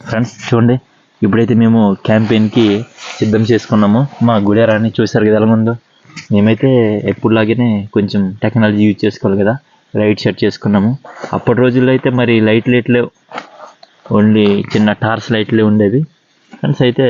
Friends చూడండి ఇప్పుడైతే మేము క్యాంపెయిన్కి సిద్ధం చేసుకున్నాము. మా గుడారాన్ని చూసారు కదా ముందు. మేమైతే ఎప్పుడులాగానే కొంచెం టెక్నాలజీ యూజ్ చేసుకోవాలి కదా. లైట్ సెట్ చేసుకున్నాము. అప్పటి రోజుల్లో అయితే మరి లైట్ లైట్లే ఓన్లీ చిన్న టార్చ్ లైట్లే ఉండేవి ఫ్రెండ్స్ అయితే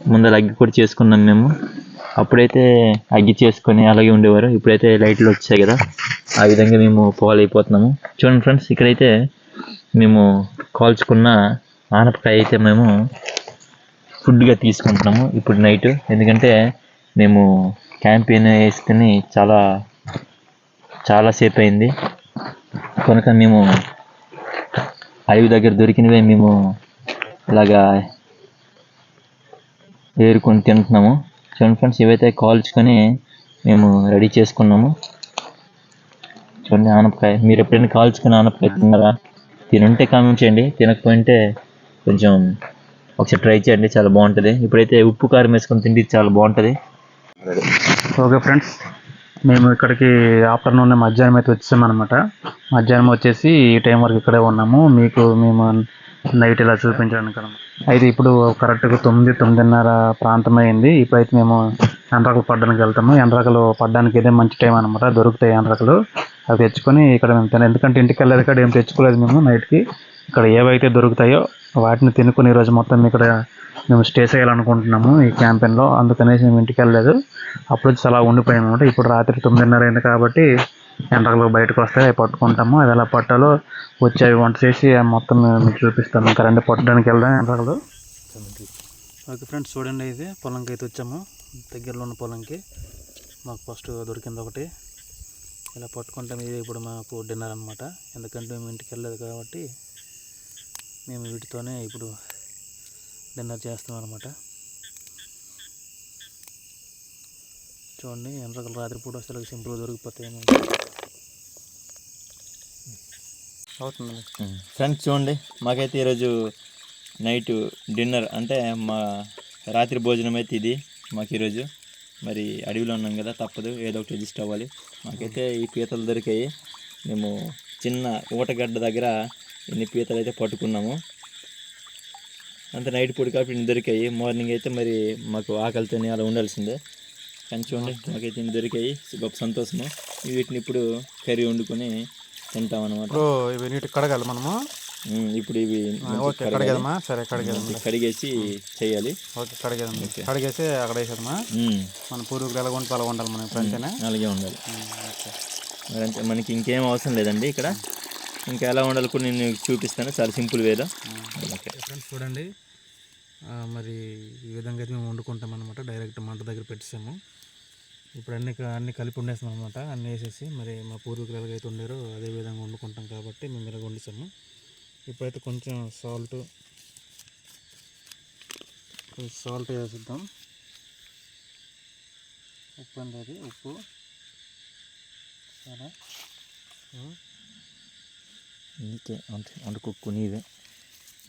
ముందర అగ్గి కూడా చేసుకున్నాం మేము. అప్పుడైతే అగ్గి చేసుకొని అలాగే ఉండేవారు. ఇప్పుడైతే లైట్లు వచ్చాయి కదా. ఆ విధంగా మేము ఫాలో అయిపోతున్నాము. చూడండి ఫ్రెండ్స్ ఇక్కడైతే మేము కాల్చుకున్న ఆనపకాయ అయితే మేము ఫుడ్గా తీసుకుంటున్నాము. ఇప్పుడు నైట్ ఎందుకంటే మేము క్యాంపెయిన్ వేసుకుని చాలా చాలాసేపు అయింది కనుక మేము అడవి దగ్గర దొరికినవే మేము ఇలాగా ఏరుకొని తింటున్నాము. చూడండి ఫ్రెండ్స్ ఇవైతే కాల్చుకొని మేము రెడీ చేసుకున్నాము. చూడండి ఆనపకాయ. మీరు ఎప్పుడైనా కాల్చుకుని ఆనపకాయ తిన్నారా? తినుంటే కామెంట్ చేయండి. తినకపోయింటే కొంచెం ఒకసారి ట్రై చేయండి. చాలా బాగుంటుంది. ఇప్పుడైతే ఉప్పు కారం వేసుకొని తింటే చాలా బాగుంటుంది. Okay friends. మేము ఇక్కడికి ఆఫ్టర్నూన్ మధ్యాహ్నం అయితే వచ్చామన్నమాట మధ్యాహ్నం వచ్చేసి ఈ టైం వరకు ఇక్కడే ఉన్నాము. మీకు మేము నైట్ ఇలా చూపించడానికి అయితే ఇప్పుడు కరెక్ట్గా తొమ్మిది తొమ్మిదిన్నర ప్రాంతం అయింది ఇప్పుడైతే మేము ఎండ్రకలు పడ్డానికి వెళ్తాము. ఎండ్రకలు పడ్డానికి ఇదే మంచి టైం అనమాట దొరుకుతాయి ఎండ్రకలు అవి తెచ్చుకొని ఇక్కడ మేము తిన ఎందుకంటే ఇంటికి వెళ్ళేది ఇక్కడ ఏం తెచ్చుకోలేదు మేము నైట్కి. ఇక్కడ ఏవైతే దొరుకుతాయో వాటిని తినుకుని ఈరోజు మొత్తం ఇక్కడ మేము స్టే చేయాలనుకుంటున్నాము ఈ క్యాంపెయిన్లో అందుకనేసి మేము ఇంటికి వెళ్ళలేదు. అప్పుడు వచ్చి అలా ఉండిపోయాము అనమాట ఇప్పుడు రాత్రి తొమ్మిదిన్నర అయింది కాబట్టి ఎండ్రకలు బయటకు వస్తాయి అవి పట్టుకుంటాము. అవి ఎలా పట్టాలో వచ్చి అవి వంట చేసి మొత్తం మేము మీకు చూపిస్తాము. ఇంకా రండి పట్టడానికి వెళ్దాం ఎండ్రకలు ఓకే ఫ్రెండ్స్ చూడండి ఇది. పొలంకి అయితే వచ్చాము. దగ్గరలో ఉన్న పొలంకి. మాకు ఫస్ట్ దొరికింది ఒకటి. ఇలా పట్టుకుంటాం. ఇది ఇప్పుడు మాకు డిన్నర్ అనమాట ఎందుకంటే మేము ఇంటికి వెళ్ళలేదు కాబట్టి మేము వీటితోనే ఇప్పుడు డిన్నర్ చేస్తాం అనమాట చూడండి ఎండ్రకలు రాత్రిపూట వస్తే సింపుల్గా దొరికిపోతాయి అవుతుంది ఫ్రెండ్స్ చూడండి మాకైతే ఈరోజు నైట్ డిన్నర్ అంటే మా రాత్రి భోజనం అయితే ఇది మాకు ఈరోజు. మరి అడవిలో ఉన్నాం కదా తప్పదు ఏదో ఒకటి అడ్జస్ట్ అవ్వాలి. మాకైతే ఈ పీతలు దొరికాయి. మేము చిన్న ఊటగడ్డ దగ్గర ఇన్ని పీతలు అయితే పట్టుకున్నాము. అంత నైట్ పూట కాబట్టి ఇన్ని దొరికాయి. మార్నింగ్ అయితే మరి మాకు ఆకలితోనే అలా ఉండాల్సిందే. కానీ చూడండి మాకైతే ఇన్ని దొరికాయి. గొప్ప సంతోషము. వీటిని ఇప్పుడు కర్రీ వండుకొని తింటాం అనమాట ఇవి నీటి కడగాలి మనము? ఇప్పుడు ఇవి ఓకే. కడిగేదమ్మా? సరే కడిగేదమ్మా. కడిగేసి చేయాలి. ఓకే కడిగేదమ్మా. కడిగేసి అక్కడ వేసేదమ్మా? మన పూర్వీకులు ఎలా ఉంటే అలా ఉండాలి మనం ఇప్పుడు అంతేనా అలాగే ఉండాలి. మరి అంతే మనకి ఇంకేం అవసరం లేదండి ఇక్కడ. ఇంకా ఎలా ఉండాలి కూడా నేను మీకు చూపిస్తాను. చాలా సింపుల్ వేలో. ఓకే. ఫ్రెండ్స్ చూడండి. మరి ఈ విధంగా అయితే మేము వండుకుంటాం అనమాట డైరెక్ట్ మంట దగ్గర పెట్టేసాము. ఇప్పుడు అన్ని అన్ని కలిపి వండేసాం అనమాట అన్నీ వేసేసి మరి మా పూర్వీకులు ఎలాగైతే ఉండారో అదే విధంగా వండుకుంటాం కాబట్టి మేము ఇలా వండేసాము. ఇప్పుడైతే కొంచెం సాల్ట్ సాల్ట్ వేసిద్దాం. ఉప్పు అండి అది ఉప్పు. సరే. నీకే అంటే వండుకోక్కు నీవే.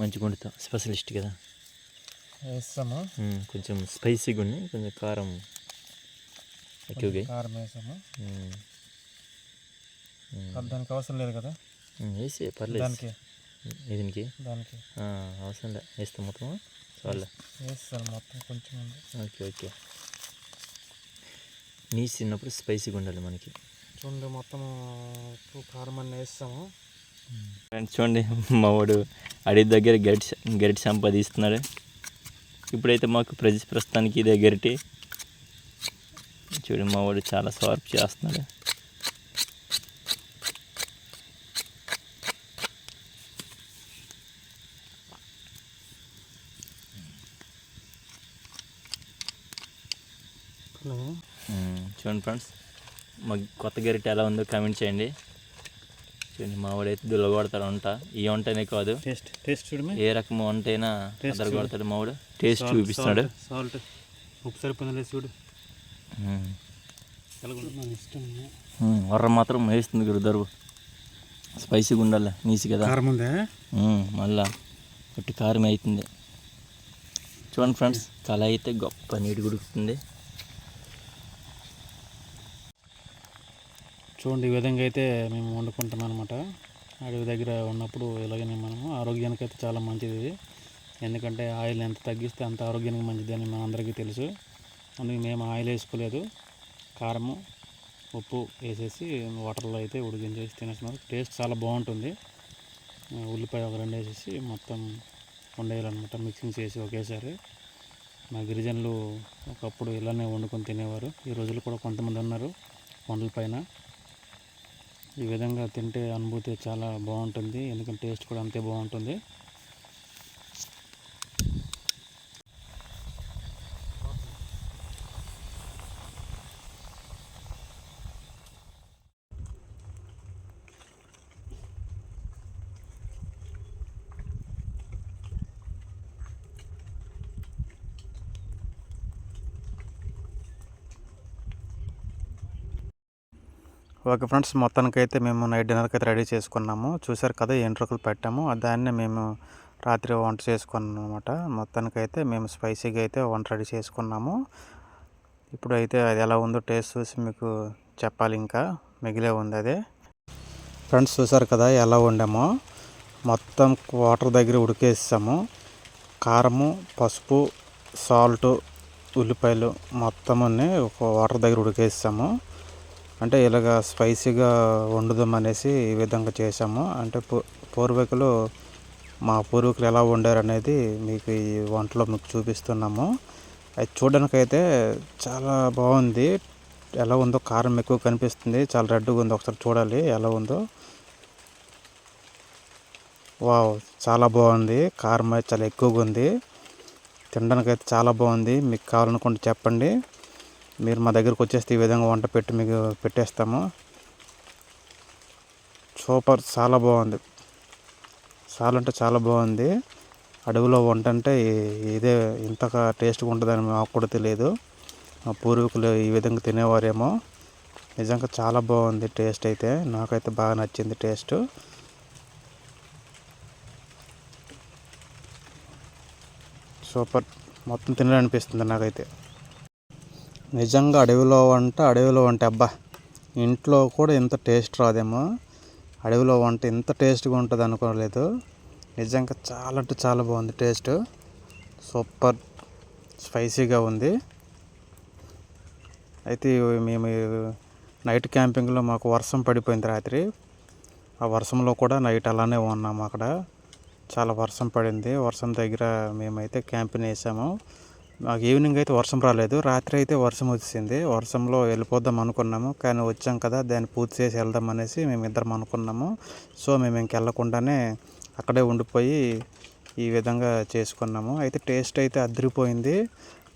మంచిగా వండుతావు స్పెషలిస్ట్ కదా. వేస్తాము? కొంచెం స్పైసీగా ఉంది కొంచెం కారం ఎక్కువగా కారం వేసాము దానికి అవసరం లేదు కదా? వేసి పర్లేదు. దానికి? దీనికి. దానికి అవసరం లే. వేస్తే మొత్తం. చాలే. వేస్తాను మొత్తం కొంచెం ఓకే ఓకే. నీస్ తిన్నప్పుడు స్పైసీగా ఉండాలి మనకి. చూడండి మొత్తం ఉప్పు కారం అన్నీ వేస్తాము. ఫ్రెండ్స్ చూడండి మా వాడు అడవి దగ్గర గరిటి గరిటి సంపాదిస్తున్నాడు. ఇప్పుడైతే మాకు ప్రజ ప్రస్తుతానికి ఇదే గరిటి. చూడు మా వాడు చాలా స్వార్ప్ చేస్తున్నాడు. చూడండి ఫ్రెండ్స్ మా కొత్త గరిటె ఎలా ఉందో కామెంట్ చేయండి. చూడండి మా వాడైతే దుల్లగొడతాడు వంట. ఈ వంటనే కాదు. టేస్ట్ టేస్ట్ చూడమే ఏ రకం వంట అయినా Taste అదర కొడతాడు మా వాడు. టేస్ట్ చూపిస్తున్నాడు. సాల్ట్ ఉప్పు సరిపోయింది చూడు. వర్ర మాత్రం వేస్తుంది గురుదరు స్పైసీగా ఉండాలి నీసి కదా. కారం ఉందే? మళ్ళా గట్టి కారం అవుతుంది. చూడండి ఫ్రెండ్స్ కళ అయితే గొప్ప నీటి గుడుకుతుంది. చూడండి ఈ విధంగా అయితే మేము వండుకుంటాం అనమాట అడవి దగ్గర ఉన్నప్పుడు ఇలాగనే మనము ఆరోగ్యానికి అయితే చాలా మంచిది ఇది. ఎందుకంటే ఆయిల్ ఎంత తగ్గిస్తే అంత ఆరోగ్యానికి మంచిది అని మనందరికీ తెలుసు. అందుకే మేము ఆయిల్ వేసుకోలేదు. కారము ఉప్పు వేసేసి వాటర్లో అయితే ఉడికించేసి తినేస్తున్నారు. టేస్ట్ చాలా బాగుంటుంది. ఉల్లిపాయ ఒక రెండు వేసేసి మొత్తం వండేయాలన్నమాట. మిక్సింగ్ చేసి ఒకేసారి. మా గిరిజనులు ఒకప్పుడు ఇలానే వండుకొని తినేవారు. ఈ రోజులు కూడా కొంతమంది ఉన్నారు. వండల పైన ఈ విధంగా తింటే అనుభూతి చాలా బాగుంటుంది. ఎందుకంటే టేస్ట్ కూడా అంతే బాగుంటుంది. ఓకే ఫ్రెండ్స్ మొత్తానికైతే మేము నైట్ డిన్నర్కి అయితే రెడీ చేసుకున్నాము. చూసారు కదా ఎంట్రుకలు పెట్టాము. దాన్ని మేము రాత్రి వంట చేసుకున్నాం అనమాట మొత్తానికైతే మేము స్పైసీగా అయితే వంట రెడీ చేసుకున్నాము. ఇప్పుడు అయితే అది ఎలా ఉందో టేస్ట్ చూసి మీకు చెప్పాలి ఇంకా. మిగిలే ఉంది అదే. ఫ్రెండ్స్ చూసారు కదా ఎలా వండామో. మొత్తం వాటర్ దగ్గర ఉడికేసాము. కారము పసుపు సాల్ట్ ఉల్లిపాయలు మొత్తం అన్ని ఒక వాటర్ దగ్గర ఉడికేసాము. అంటే ఇలాగ స్పైసీగా వండుదాం అనేసి ఈ విధంగా చేసాము అంటే పూ- పూర్వీకులు మా పూర్వీకులు ఎలా వండారు అనేది మీకు ఈ వంటలో మీకు చూపిస్తున్నాము. అది చూడడానికైతే చాలా బాగుంది. ఎలా ఉందో కారం ఎక్కువ కనిపిస్తుంది. చాలా రెడ్గా ఉంది. ఒకసారి చూడాలి ఎలా ఉందో. వావ్! చాలా బాగుంది. కారం అయితే చాలా ఎక్కువగా ఉంది. తినడానికి అయితే చాలా బాగుంది. మీకు కావాలనుకుంటే చెప్పండి. మీరు మా దగ్గరకు వచ్చేస్తే ఈ విధంగా వంట పెట్టి మీకు పెట్టేస్తాము. సూపర్ చాలా బాగుంది. చాలా అంటే చాలా బాగుంది. అడవిలో వంట అంటే ఇదే ఇంతగా టేస్ట్గా ఉంటుందని మాకు కూడా తెలియదు. మా పూర్వీకులు ఈ విధంగా తినేవారేమో. నిజంగా చాలా బాగుంది టేస్ట్ అయితే. నాకైతే బాగా నచ్చింది టేస్ట్. సూపర్. మొత్తం తినాలనిపిస్తుంది నాకైతే. నిజంగా అడవిలో వంట అడవిలో వంట. అబ్బా ఇంట్లో కూడా ఇంత టేస్ట్ రాదేమో. అడవిలో వంట ఇంత టేస్ట్గా ఉంటుంది అనుకోలేదు. నిజంగా చాలా అంటే చాలా బాగుంది టేస్ట్. సూపర్ స్పైసీగా ఉంది. అయితే మేము నైట్ క్యాంపింగ్లో మాకు వర్షం పడిపోయింది రాత్రి. ఆ వర్షంలో కూడా నైట్ అలానే ఉన్నాము అక్కడ. చాలా వర్షం పడింది. వర్షం దగ్గర మేమైతే క్యాంపింగ్ వేసాము మాకు ఈవినింగ్ అయితే వర్షం రాలేదు. రాత్రి అయితే వర్షం వచ్చింది వర్షంలో వెళ్ళిపోదాం అనుకున్నాము. కానీ వచ్చాం కదా దాన్ని పూర్తి చేసి వెళ్దాం అనేసి మేము ఇద్దరం అనుకున్నాము. సో మేము ఇంకెళ్ళకుండానే అక్కడే ఉండిపోయి ఈ విధంగా చేసుకున్నాము. అయితే టేస్ట్ అయితే అదిరిపోయింది.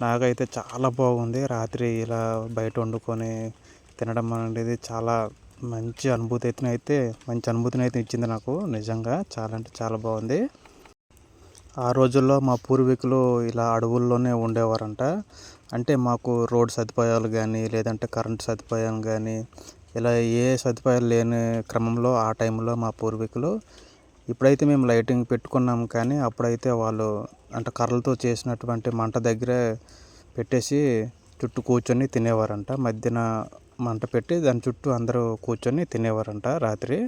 నాకైతే చాలా బాగుంది. రాత్రి ఇలా బయట వండుకొని తినడం అనేది చాలా మంచి అనుభూతి అయితే అయితే మంచి అనుభూతిని అయితే ఇచ్చింది నాకు. నిజంగా చాలా అంటే చాలా బాగుంది. ఆ రోజుల్లో మా పూర్వీకులు ఇలా అడవుల్లోనే ఉండేవారంట. అంటే మాకు రోడ్ సదుపాయాలు కానీ లేదంటే కరెంట్ సదుపాయం కానీ ఇలా ఏ సదుపాయాలు లేని క్రమంలో ఆ టైంలో మా పూర్వీకులు ఇప్పుడైతే మేము లైటింగ్ పెట్టుకున్నాం కానీ అప్పుడైతే వాళ్ళు అంటే కర్రలతో చేసినటువంటి మంట దగ్గరే పెట్టేసి చుట్టూ కూర్చొని తినేవారంట. మధ్యన మంట పెట్టి దాని చుట్టూ అందరూ కూర్చొని తినేవారంట రాత్రి.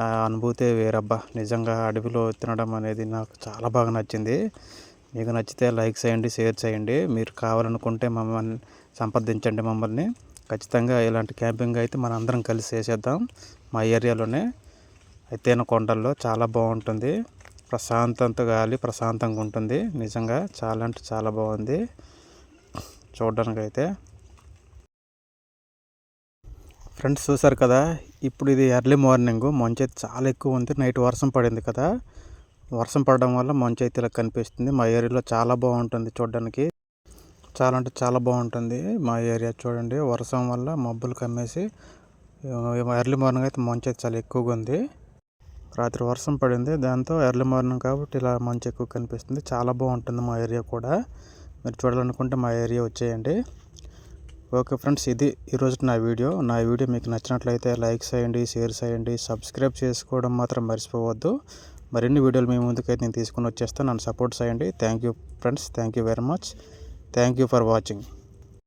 ఆ అనుభూతే వేరబ్బా. నిజంగా అడవిలో తినడం అనేది నాకు చాలా బాగా నచ్చింది. మీకు నచ్చితే లైక్ చేయండి షేర్ చేయండి. మీరు కావాలనుకుంటే మమ్మల్ని సంప్రదించండి మమ్మల్ని. ఖచ్చితంగా ఇలాంటి క్యాంపింగ్ అయితే మన అందరం కలిసి చేసేద్దాం మా ఏరియాలోనే. ఎత్తైన కొండల్లో చాలా బాగుంటుంది. ప్రశాంతత గాలి ప్రశాంతంగా ఉంటుంది. నిజంగా చాలా అంటే చాలా బాగుంది. చూడడానికి అయితే ఫ్రెండ్స్ చూసారు కదా ఇప్పుడు ఇది ఎర్లీ మార్నింగ్ మంచైతే చాలా ఎక్కువ ఉంది. నైట్ వర్షం పడింది కదా వర్షం పడడం వల్ల మంచైతే ఇలా కనిపిస్తుంది. మా ఏరియాలో చాలా బాగుంటుంది చూడడానికి. చాలా అంటే చాలా బాగుంటుంది మా ఏరియా చూడండి. వర్షం వల్ల మబ్బులు కమ్మేసి ఎర్లీ మార్నింగ్ అయితే మంచు అయితే చాలా ఎక్కువగా ఉంది. రాత్రి వర్షం పడింది. దాంతో ఎర్లీ మార్నింగ్ కాబట్టి ఇలా మంచు ఎక్కువ కనిపిస్తుంది. చాలా బాగుంటుంది మా ఏరియా కూడా. మీరు చూడాలనుకుంటే మా ఏరియా వచ్చేయండి. ఓకే ఫ్రెండ్స్ ఇది ఈరోజు నా వీడియో. నా వీడియో మీకు నచ్చినట్లయితే లైక్ చేయండి షేర్ చేయండి సబ్స్క్రైబ్ చేసుకోవడం మాత్రం మర్చిపోవద్దు. మరిన్ని వీడియోలు మీ ముందుకైతే నేను తీసుకుని వచ్చేస్తాను. నన్ను సపోర్ట్ చేయండి. Thank you friends thank you very much. Thank you for watching.